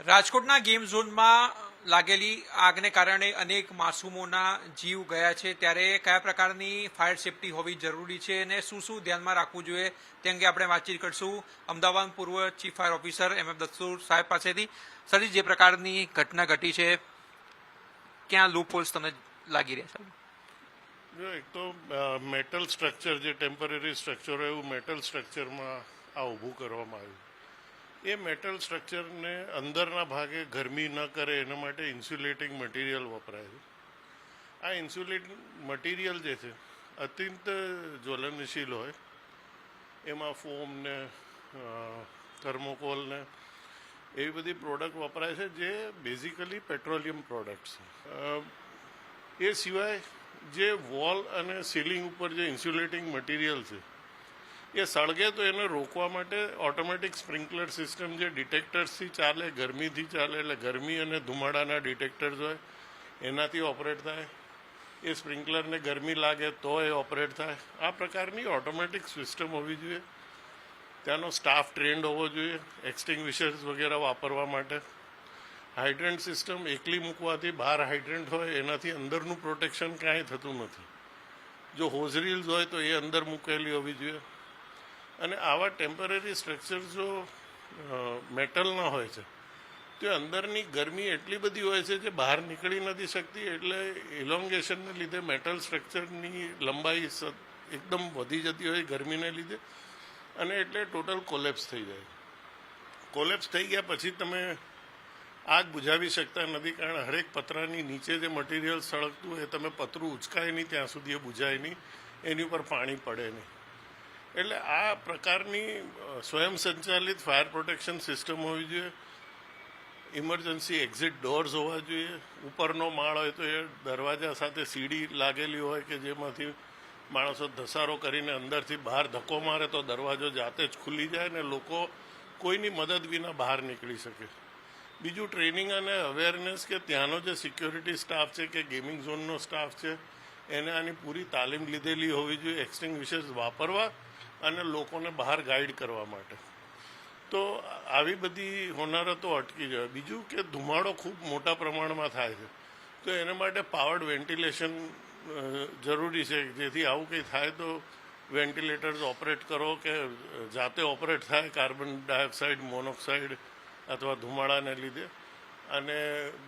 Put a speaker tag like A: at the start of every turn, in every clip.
A: રાજકોટના ગેમ ઝોનમાં લાગેલી આગને કારણે અનેક માસૂમોના જીવ ગયા છે. ત્યારે કયા પ્રકારની ફાયર સેફટી હોવી જરૂરી છે અને શું શું ધ્યાનમાં રાખવું જોઈએ તે અંગે આપણે વાતચીત કરીશું અમદાવાદ પૂર્વ chief fire officer M M Dastur Saheb પાસેથી. સરજી જે પ્રકારની ઘટના ઘટી છે, ક્યાં લૂપ હોલ્સ તમને લાગી રહ્યા છે?
B: જો એક તો મેટલ સ્ટ્રક્ચર જે ટેમ્પરરી સ્ટ્રક્ચર એવું મેટલ સ્ટ્રક્ચરમાં આ ઊભું કરવામાં આવ્યું. એ મેટલ સ્ટ્રક્ચરને અંદરના ભાગે ગરમી ન કરે એના માટે ઇન્સ્યુલેટિંગ મટીરિયલ વપરાય છે. આ ઇન્સ્યુલેટિંગ મટીરિયલ જે છે, અત્યંત જ્વલનશીલ હોય. એમાં ફોમ ને થર્મોકોલ ને એવી બધી પ્રોડક્ટ વપરાય છે જે બેઝિકલી પેટ્રોલિયમ પ્રોડક્ટ્સ છે. એ સિવાય જે વોલ અને સીલિંગ ઉપર જે ઇન્સ્યુલેટિંગ મટીરિયલ છે એ સળગે તો એને રોકવા માટે ઓટોમેટિક સ્પ્રિંકલર સિસ્ટમ જે ડિટેક્ટર્સથી ચાલે, ગરમીથી ચાલે, એટલે ગરમી અને ધુમાડાના ડિટેક્ટર્સ હોય, એનાથી ઓપરેટ થાય. એ સ્પ્રિંકલરને ગરમી લાગે તો એ ઓપરેટ થાય. આ પ્રકારની ઓટોમેટિક સિસ્ટમ હોવી જોઈએ. ત્યાંનો સ્ટાફ ટ્રેન્ડ હોવો જોઈએ, એક્સટિંગ્વિશર્સ વગેરે વાપરવા માટે. હાઇડ્રન્ટ સિસ્ટમ એકલી મૂકવાથી બહાર હાઇડ્રન્ટ હોય, એનાથી અંદરનું પ્રોટેક્શન કાંઈ થતું નથી. જો હોઝરીલ્સ હોય તો એ અંદર મૂકેલી હોવી જોઈએ. અને આવા ટેમ્પરરી સ્ટ્રક્ચર જો મેટલના હોય છે, તો અંદરની ગરમી એટલી બધી હોય છે જે બહાર નીકળી નથી શકતી, એટલે ઇલોંગેશનને લીધે મેટલ સ્ટ્રક્ચરની લંબાઈ એકદમ વધી જતી હોય ગરમીને લીધે, અને એટલે ટોટલ કોલેપ્સ થઈ જાય. કોલેપ્સ થઈ ગયા પછી તમે આગ બુઝાવી શકતા નથી, કારણ હરેક પતરાની નીચે જે મટીરિયલ સળગતું એ તમે પતરું ઉચકાય નહીં, ત્યાં સુધી એ બુઝાય નહીં, એની ઉપર પાણી પડે નહીં. એટલે આ પ્રકારની સ્વયં સંચાલિત ફાયર પ્રોટેક્શન સિસ્ટમ હોવી જોઈએ. ઇમરજન્સી એક્ઝિટ ડોર્સ હોવા જોઈએ. ઉપરનો માળ હોય તો એ દરવાજા સાથે સીડી લાગેલી હોય કે જેમાંથી માણસો ધસારો કરીને અંદરથી બહાર ધક્કો મારે તો દરવાજો જાતે જ ખુલી જાય ને લોકો કોઈની મદદ વિના બહાર નીકળી શકે. બીજું ટ્રેનિંગ અને અવેરનેસ કે ત્યાંનો જે સિક્યોરિટી સ્ટાફ છે કે ગેમિંગ ઝોનનો સ્ટાફ છે, એને આની પૂરી તાલીમ લીધેલી હોવી જોઈએ. એક્સટિંગ્વિશર્સ વાપરવા અને લોકોને બહાર ગાઈડ કરવા માટે. તો આવી બધી હોનારતો અટકી જાય બીજું કે ધુમાડો ખૂબ મોટા પ્રમાણમાં થાય છે. તો એના માટે પાવર્ડ વેન્ટિલેશન જરૂરી છે. જેથી આવું કંઈ થાય તો વેન્ટિલેટર્સ ઓપરેટ કરો કે જાતે ઓપરેટ થાય કાર્બન ડાયોક્સાઇડ મોનોક્સાઇડ અથવા ધુમાડાને લીધે. અને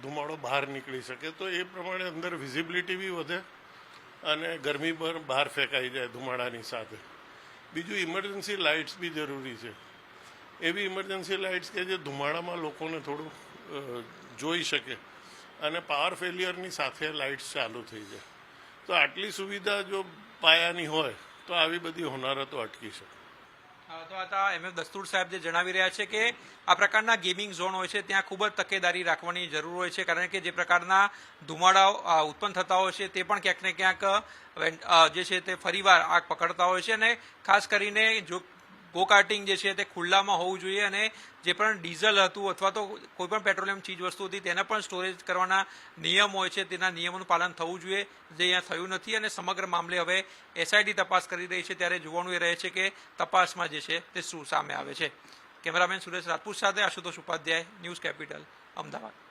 B: ધુમાડો બહાર નીકળી શકે. તો એ પ્રમાણે અંદર વિઝિબિલિટી બી વધે અને ગરમી પર બહાર ફેંકાઈ જાય ધુમાડાની સાથે. બીજું ઇમરજન્સી લાઇટ્સ બી જરૂરી છે. એવી ઇમરજન્સી લાઇટ્સ કે જે ધુમાડામાં લોકોને થોડું જોઈ શકે અને પાવર ફેલિયરની સાથે લાઇટ્સ ચાલુ થઈ જાય. તો આટલી સુવિધા જો પાયાની હોય, તો આવી બધી હોનારતો અટકી શકે.
A: તો એમ દસ્તુર સાહેબ જે જણાવી રહ્યા છે કે આ પ્રકારના ગેમિંગ ઝોન હોય છે, ત્યાં ખૂબ જ તકેદારી રાખવાની જરૂર હોય છે, કારણ કે જે પ્રકારના ધુમાડાઓ ઉત્પન્ન થતા હોય છે તે પણ ક્યાંક ને ક્યાંક જે છે તે ફરીવાર આગ પકડતા હોય છે અને ખાસ કરીને જો ગો કાર્ટિંગ જે છે તે ખુલ્લામાં હોવું જોઈએ અને જે પણ ડીઝલ હતું અથવા તો કોઈ પણ પેટ્રોલિયમ ચીજ વસ્તુ હતી તેને પણ સ્ટોરેજ કરવાના નિયમ હોય છે, તેના નિયમોનું પાલન થવું જોઈએ. જે અહીંયા થયું નથી અને સમગ્ર મામલે હવે એસઆઈટી તપાસ કરી રહી છે, ત્યારે જોવાનું એ રહે છે કે તપાસમાં જે છે તે શું સામે આવે છે. કેમેરામેન સુરેશ રાજપૂત સાથે આશુતોષ ઉપાધ્યાય, ન્યૂઝ કેપિટલ, અમદાવાદ.